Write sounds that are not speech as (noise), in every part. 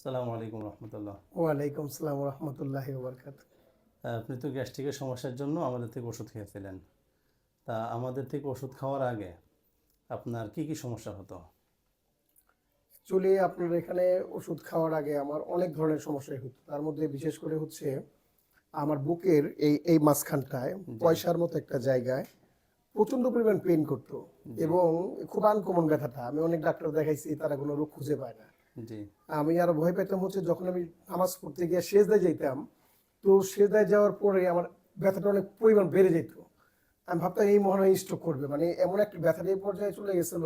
আসসালামু আলাইকুম রহমতুল্লাহ। ওয়ালাইকুম সালাম রহমতুল্লাহ বরকাত আপনি তো গ্যাস্ট্রিকের সমস্যার জন্য আমাদের থেকে ওষুধ খেয়েছিলেন। তা আমাদের থেকে ওষুধ খাওয়ার আগে আপনার কি কি সমস্যা হতো? চলে আপনার এখানে ওষুধ খাওয়ার আগে আমার অনেক ধরনের সমস্যাই হতো। তার মধ্যে বিশেষ করে হচ্ছে আমার বুকের এই এই মাঝখানটায় পয়সার মতো একটা জায়গায় প্রচণ্ড পরিমাণ পেন করতো এবং খুব আনকমন ব্যথাটা। আমি অনেক ডাক্তার দেখাইছি তারা কোনো রোগ খুঁজে পায় না। আমি আরও ভয় পেতাম হচ্ছে যখন আমি নামাজ পড়তে গিয়ে সেজদায় যেতাম তো সেজদায় যাওয়ার পরে আমার ব্যথাটা অনেক পরিমাণ বেড়ে যেত। আমি ভাবতাম এই হয় স্ট্রোক করবে। মানে এমন একটা ব্যথার এই পর্যায়ে চলে গেছিল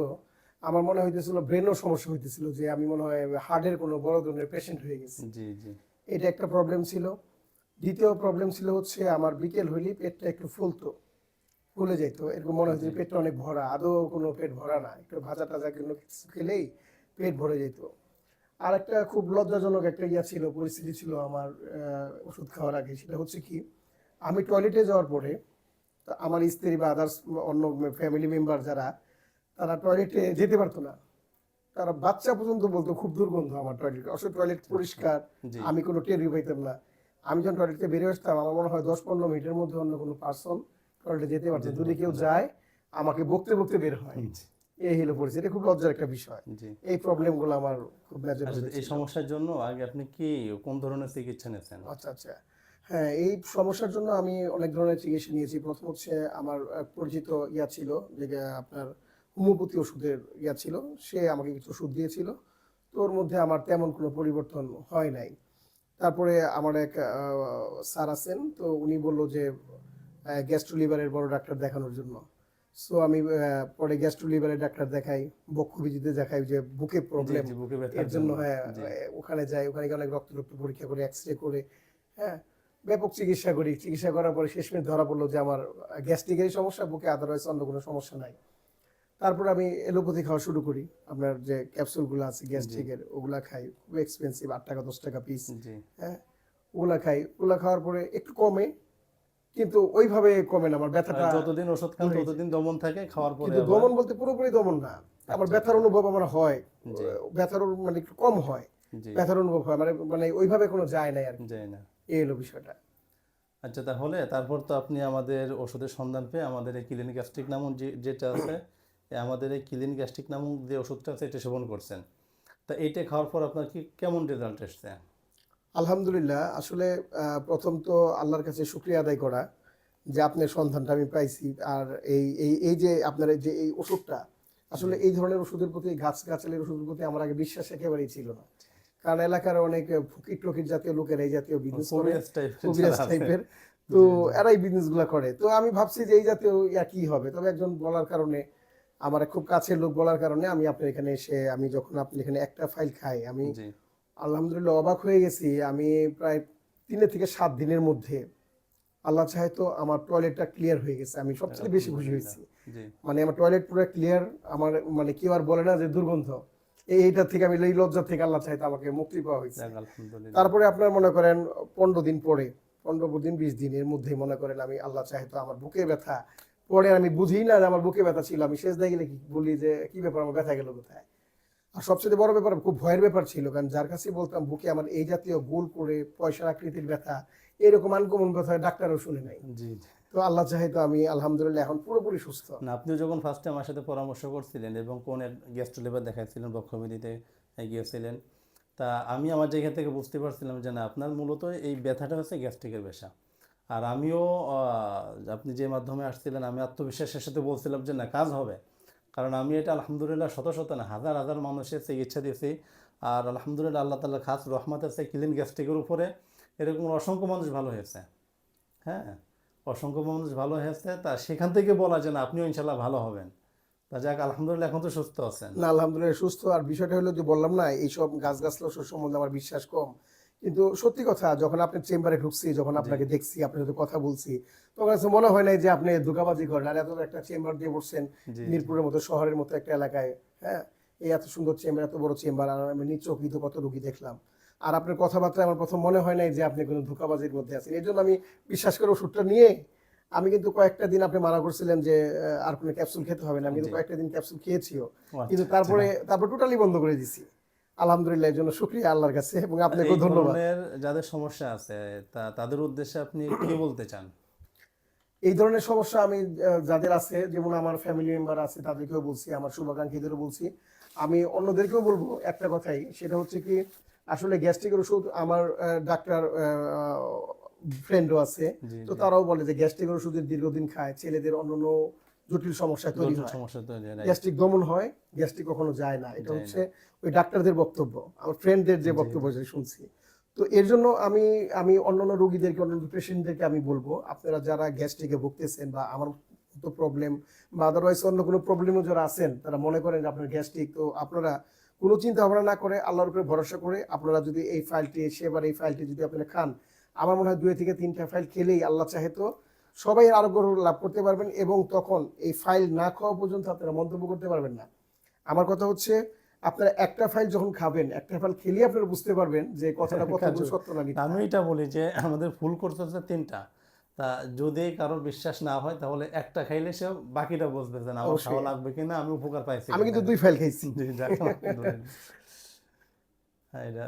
আমার মনে হইতেছিল ব্রেনও সমস্যা হইতেছিল যে আমি মনে হয় হার্টের কোনো বড় ধরনের পেশেন্ট হয়ে গেছি। জি জি। এটা একটা প্রবলেম ছিল। দ্বিতীয় প্রবলেম ছিল হচ্ছে আমার বিকেল হইলেই পেটটা একটু ফুলতো ফুলে যেত এরকম মনে হচ্ছে পেটটা অনেক ভরা। আদৌ কোনো পেট ভরা না। একটু ভাজা টাজা কোনো কিছু খেলেই পেট ভরে যেত আর একটা খুব লজ্জাজনক একটা ইয়া ছিল পরিস্থিতি ছিল আমার ওষুধ খাওয়ার আগে। সেটা হচ্ছে কি আমি টয়লেটে যাওয়ার পরে আমার স্ত্রী বা আদার্স অন্য ফ্যামিলি মেম্বার যারা তারা টয়লেটে যেতে পারতো না। তারা বাচ্চা পর্যন্ত বলতো খুব দুর্গন্ধ আমার টয়লেট অবশ্য টয়লেট পরিষ্কার আমি কোনো টেরই পাইতাম না। আমি যখন টয়লেটে বেরিয়ে আসতাম আমার মনে হয় দশ পনেরো মিনিটের মধ্যে অন্য কোনো পার্সন টয়লেটে যেতে পারতো। যদি কেউ যায় আমাকে বকতে বকতে বের হয়। এই হলো পরিস্থিতি এটা খুব লজ্জার একটা বিষয়। এই প্রবলেমগুলো আমার খুব মেজর আচ্ছা এই সমস্যার জন্য আগে আপনি কি কোন ধরনের চিকিৎসা নিয়েছেন? আচ্ছা আচ্ছা। হ্যাঁ এই সমস্যার জন্য আমি অনেক ধরনের চিকিৎসা নিয়েছি। প্রথম হচ্ছে আমার পরিচিত ইয়া ছিল যে আপনার হোমিওপ্যাথি ওষুধের ইয়া ছিল সে আমাকে কিছু ওষুধ দিয়েছিল। তো ওর মধ্যে আমার তেমন কোনো পরিবর্তন হয় নাই। তারপরে আমার এক স্যার আছেন তো উনি বলল যে গ্যাস্ট্রো লিভারের বড় ডাক্তার দেখানোর জন্য। সো আমি পরে গ্যাস্ট্রো লিভারের ডাক্তার দেখাই বক্ষবিজিতে দেখাই যে বুকে প্রবলেম এর জন্য। হ্যাঁ ওখানে যাই ওখানে গিয়ে অনেক রক্ত রক্ত পরীক্ষা করে এক্স রে করে হ্যাঁ ব্যাপক চিকিৎসা করি। চিকিৎসা করার পরে শেষ শেষমেশ ধরা পড়ল যে আমার গ্যাস্ট্রিকেরই সমস্যা বুকে আদারওয়াইজ অন্য কোনো সমস্যা নাই। তারপর আমি এলোপ্যাথি খাওয়া শুরু করি। আপনার যে ক্যাপসুলগুলো আছে গ্যাস্ট্রিকের ওগুলা খাই। খুব এক্সপেন্সিভ আট টাকা দশ টাকা পিস হ্যাঁ ওগুলা খাই। ওগুলা খাওয়ার পরে একটু কমে কিন্তু ওইভাবে কমে না আমার ব্যথাটা যতদিন ওষুধ খান ততদিন দমন থাকে খাওয়ার পরে কিন্তু দমন বলতে পুরোপুরি দমন না। আমার ব্যথার অনুভব আমার হয়। ব্যথার মানে একটু কম হয়। ব্যথার অনুভব হয় মানে মানে ওইভাবে কোনো যায় নাই আর যায় না। এই হলো বিষয়টা। আচ্ছা তাহলে তারপর তো আপনি আমাদের ওষুধের সন্ধান পেয়ে আমাদের এই ক্লিন গ্যাস্ট্রিক নামক যে যেটা আছে আমাদের এই ক্লিন গ্যাস্ট্রিক নামক যে ওষুধটা আছে এটা সেবন করছেন। তা এইটা খাওয়ার পর আপনার কি কেমন রেজাল্ট এসছে? আলহামদুলিল্লাহ আসলে প্রথম তো আল্লাহর কাছে শুক্রিয়া আদায় করা যে আপনার সন্ধানটা আমি পাইছি। আর এই এই এই যে আপনার যে এই ওষুধটা আসলে এই ধরনের ওষুধের প্রতি গাছ গাছালির ওষুধের প্রতি আমার আগে বিশ্বাস একেবারেই ছিল না। কারণ এলাকার অনেক ফকির টকির জাতীয় লোকের এই জাতীয় বিজনেস টাইপের তো এরাই বিজনেসগুলা করে। তো আমি ভাবছি যে এই জাতীয় ইয়া কি হবে? তবে একজন বলার কারণে আমার খুব কাছের লোক বলার কারণে আমি আপনার এখানে এসে আমি যখন আপনি এখানে একটা ফাইল খাই আমি আলহামদুলিল্লাহ অবাক হয়ে গেছি। আমি প্রায় তিনে থেকে সাত দিনের মধ্যে আল্লাহ চাহে তো আমার টয়লেটটা ক্লিয়ার হয়ে গেছে। আমি সবচেয়ে বেশি খুশি হয়েছি। মানে আমার টয়লেট পুরো ক্লিয়ার আমার মানে কেউ আর বলে না যে দুর্গন্ধ। এইটা থেকে আমি এই লজ্জা থেকে আল্লাহ চাইতে আমাকে মুক্তি পাওয়া হয়েছে। তারপরে আপনার মনে করেন পনেরো দিন পরে পনেরো দিন বিশ দিনের মধ্যে মনে করেন আমি আল্লাহ চাহে তো আমার বুকে ব্যথা। পরে আমি বুঝি না যে আমার বুকে ব্যথা ছিল। আমি শেষ দিয়ে গেলে কি বলি যে কি ব্যাপার? আমার ব্যথা গেল কোথায়? আর সবচেয়ে বড় ব্যাপার খুব ভয়ের ব্যাপার ছিল কারণ যার কাছে বলতাম বুকে আমার এই জাতীয় গোল করে পয়সার আকৃতির ব্যথা এরকম আনকমন ব্যথা ডাক্তারও শুনে নাই। জি তো আল্লাহ চাহে তো আমি আলহামদুলিল্লাহ এখন পুরোপুরি সুস্থ। না আপনিও যখন ফার্স্টে আমার সাথে পরামর্শ করছিলেন এবং কোন গ্যাস্ট্রো লিভার দেখাচ্ছিলেন বক্ষবিধিতে গিয়েছিলেন তা আমি আমার জায়গা থেকে বুঝতে পারছিলাম যে না আপনার মূলত এই ব্যথাটা হচ্ছে গ্যাস্ট্রিকের ব্যথা। আর আমিও আপনি যে মাধ্যমে আসছিলেন আমি আত্মবিশ্বাসের সাথে বলছিলাম যে না কাজ হবে। কারণ আমি এটা আলহামদুলিল্লাহ শত শত না, হাজার হাজার মানুষের চিকিৎসা দিয়েছি। আর আলহামদুলিল্লাহ আল্লাহ তাল্লাহ খাস রহমত আছে ক্লিন গ্যাস্ট্রিকের উপরে এরকম অসংখ্য মানুষ ভালো হয়েছে। হ্যাঁ অসংখ্য মানুষ ভালো হয়েছে। তা সেখান থেকে বলা যে না, আপনিও ইনশাল্লাহ ভালো হবেন। তা যাক, আলহামদুলিল্লাহ এখন তো সুস্থ আছেন। না, আলহামদুলিল্লাহ সুস্থ। আর বিষয়টা হলো যে বললাম না, এইসব গাছ গাছলা ওষুধ সম্বন্ধে আমার বিশ্বাস কম। কিন্তু সত্যি কথা যখন আপনি চেম্বারে ঢুকছি যখন আপনাকে দেখছি আপনার সাথে কথা বলছি তখন কাছে মনে হয় নাই যে আপনি ধোকাবাজি করেন। আর এত একটা চেম্বার দিয়ে বসছেন মিরপুরের মতো শহরের মতো একটা এলাকায় হ্যাঁ? এই এত সুন্দর চেম্বার এত বড় চেম্বার আর আমি নিজ চোখিত কত রুগী দেখলাম। আর আপনার কথাবার্তা আমার প্রথম মনে হয় নাই যে আপনি কোনো ধোকাবাজির মধ্যে আছেন। এই জন্য আমি বিশ্বাস করে ওষুধটা নিয়ে আমি কিন্তু কয়েকটা দিন আপনি মানা করছিলেন যে আর কোনো ক্যাপসুল খেতে হবে না। আমি কিন্তু কয়েকটা দিন ক্যাপসুল খেয়েছিও। আচ্ছা, কিন্তু তারপরে তারপর টোটালি বন্ধ করে দিছি। আলহামদুলিল্লাহ এর জন্য শুক্রিয়া আল্লাহর কাছে এবং এই আপনাকেও ধন্যবাদ। যাদের সমস্যা আছে তাদের উদ্দেশ্যে আপনি কি (clears throat) বলতে চান? এই ধরনের সমস্যা আমি যাদের আছে যেমন আমার ফ্যামিলি মেম্বার আছে তাদেরকেও বলছি আমার শুভাকাঙ্ক্ষীদেরও বলছি। আমি অন্যদেরকেও বলব একটা কথাই সেটা হচ্ছে কি আসলে গ্যাস্ট্রিকের ওষুধ আমার ডাক্তার ফ্রেন্ডও আছে। তো তারাও বলে যে গ্যাস্ট্রিকের ওষুধের দীর্ঘদিন খায় ছেলেদের অন্যান্য জটিল সমস্যা তৈরি হয়। সমস্যা তৈরি হয় গ্যাস্ট্রিক দমন হয় গ্যাস্ট্রিক কখনো যায় না। এটা হচ্ছে ওই ডাক্তারদের বক্তব্য আমার ফ্রেন্ডদের যে বক্তব্য সেটা শুনছি। তো এর জন্য আমি আমি অন্যান্য রোগীদেরকে অন্যান্য পেশেন্টদেরকে আমি বলব আপনারা যারা গ্যাস্ট্রিকে ভুগতেছেন বা আমার মতো প্রবলেম বা আদারওয়াইজ অন্য কোনো প্রবলেমও যারা আছেন তারা মনে করেন যে আপনার গ্যাস্ট্রিক তো আপনারা কোনো চিন্তা ভাবনা না করে আল্লাহর উপরে ভরসা করে আপনারা যদি এই ফাইলটি সেবার এই ফাইলটি যদি আপনারা খান আমার মনে হয় দুই থেকে তিনটা ফাইল খেলেই আল্লাহ চাহে তো সবাই আরোগ্য লাভ করতে পারবেন এবং তখন এই ফাইল না খাওয়া পর্যন্ত আপনারা মন্তব্য করতে পারবেন না। আমার কথা হচ্ছে আপনারা একটা ফাইল যখন খাবেন একটা ফাইল খেলেই আপনারা বুঝতে পারবেন যে কথাটা কার্যকর। সত্য না আমি এটা বলি যে আমাদের ফুল করতে হচ্ছে তিনটা। তা যদি কারোর বিশ্বাস না হয় তাহলে একটা খাইলে সে বাকিটা বুঝবে যে না আমার খাওয়া লাগবে কিনা আমি উপকার পাইছি আমি কিন্তু দুই ফাইল খাইছি। (laughs) (laughs) হ্যাঁ, এটা